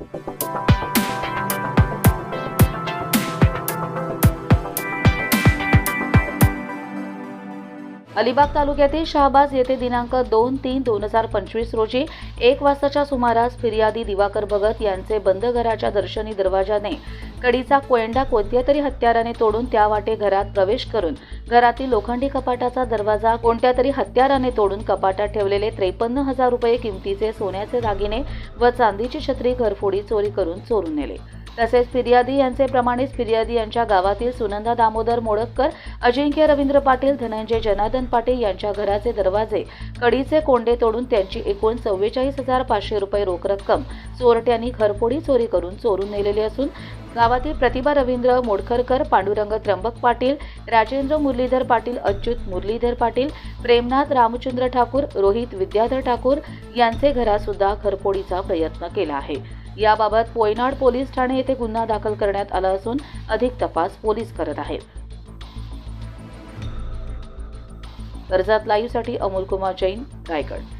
Thank you. Alibag तालुक्यातील शहाबाज येथे दिनांक दोन तीन दोन हजार पंचवीस रोजी एक वाजताच्या सुमारास फिर्यादी दिवाकर भगत यांचे बंद घराच्या दर्शनी दरवाजाने कडीचा कोयंडा कोणत्या तरी हत्याराने तोडून त्या वाटे घरात प्रवेश करून घरातील लोखंडी कपाटाचा दरवाजा कोणत्या तरी हत्याराने तोडून कपाटात ठेवलेले त्रेपन्न हजार रुपये किमतीचे सोन्याचे दागिने व चांदीची छत्री घरफोडी चोरी करून चोरून नेले. तसेच फिर्यादी यांचे प्रमाणेच फिर्यादी यांच्या गावातील सुनंदा दामोदर मोडककर अजिंक्य रवींद्र पाटील धनंजय जनार्दन पाटील यांच्या घराचे दरवाजे कडीचे कोंडे तोडून त्यांची एकूण चव्वेचाळीस हजार पाचशे रुपये रोख रक्कम चोरट्यांनी घरफोडी चोरी करून चोरून नेलेली असून गावातील प्रतिभा रवींद्र मोडखरकर पांडुरंग त्र्यंबक पाटील राजेंद्र मुरलीधर पाटील अच्युत मुरलीधर पाटील प्रेमनाथ रामचंद्र ठाकूर रोहित विद्याधर ठाकूर यांचे घरातसुद्धा घरफोडीचा प्रयत्न केला आहे. याबाबत पोयनाड पोलीस ठाणे येथे गुन्हा दाखल करण्यात आला असून अधिक तपास पोलीस करत आहेत. कर्जात लाईव्हसाठी अमोल कुमार जैन रायगड.